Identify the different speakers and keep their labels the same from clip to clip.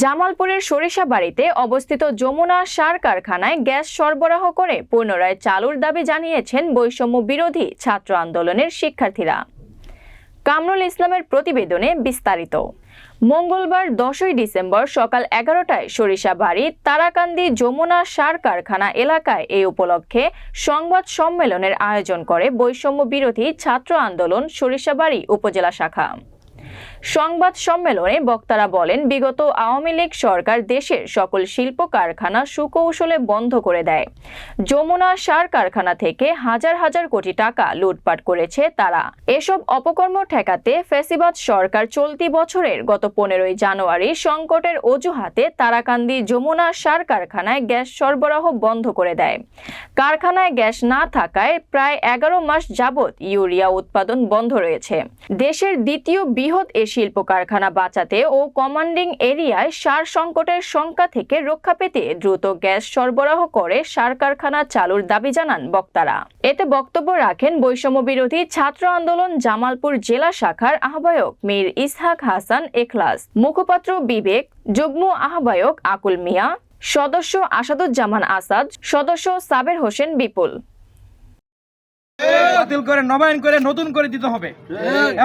Speaker 1: জামালপুরের সরিষাবাড়িতে অবস্থিত যমুনা সার কারখানায় গ্যাস সরবরাহ করে পুনরায় চালুর দাবি জানিয়েছেন বৈষম্য বিরোধী ছাত্র আন্দোলনের শিক্ষার্থীরা। কামরুল ইসলামের প্রতিবেদনে বিস্তারিত। মঙ্গলবার দশই ডিসেম্বর সকাল এগারোটায় সরিষাবাড়ি তারাকান্দি যমুনা সার কারখানা এলাকায় এই উপলক্ষে সংবাদ সম্মেলনের আয়োজন করে বৈষম্য বিরোধী ছাত্র আন্দোলন সরিষাবাড়ি উপজেলা শাখা। সংবাদ সম্মেলনে বক্তারা বলেন, বিগত আওয়ামী লীগ সরকার দেশের সকল শিল্প কারখানা সুকৌশলে বন্ধ করে দেয়। যমুনা সার কারখানা থেকে হাজার হাজার কোটি টাকা লুটপাট করেছে তারা। এসব অপকর্ম ঠেকাতে ফেসিবাদ সরকার চলতি বছরের গত পনেরোই জানুয়ারি সংকটের অজুহাতে তারাকান্দি যমুনা সার কারখানায় গ্যাস সরবরাহ বন্ধ করে দেয়। কারখানায় গ্যাস না থাকায় প্রায় এগারো মাস যাবৎ ইউরিয়া উৎপাদন বন্ধ রয়েছে। দেশের দ্বিতীয় বৃহৎ শিল্প কারখানা বাঁচাতে ও কমান্ডিং এরিয়ায় সার সংকটের শঙ্কা থেকে রক্ষা পেতে দ্রুত গ্যাস সরবরাহ করে সার কারখানা চালুর দাবি জানান বক্তারা। এতে বক্তব্য রাখেন বৈষম্য বিরোধী ছাত্র আন্দোলন জামালপুর জেলা শাখার আহ্বায়ক মীর ইসহাক হাসান এখলাস মুখপাত্র বিবেক যুগ্ম আহ্বায়ক আকুল মিয়া সদস্য আসাদুজ্জামান আসাদ সদস্য সাবের হোসেন বিপুল।
Speaker 2: বাতিল করে নবায়ন করে নতুন করে দিতে হবে।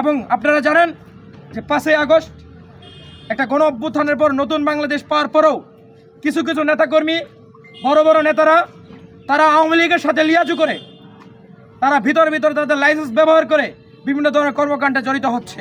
Speaker 2: এবং আপনারা জানেন যে পাঁচই আগস্ট একটা গণ অভ্যুত্থানের পর নতুন বাংলাদেশ পাওয়ার পরেও কিছু কিছু নেতাকর্মী, বড় বড় নেতারা, তারা আওয়ামী লীগের সাথে লিয়াজু করে, তারা ভিতর ভিতরে তাদের লাইসেন্স ব্যবহার করে বিভিন্ন ধরনের কর্মকাণ্ডে জড়িত হচ্ছে।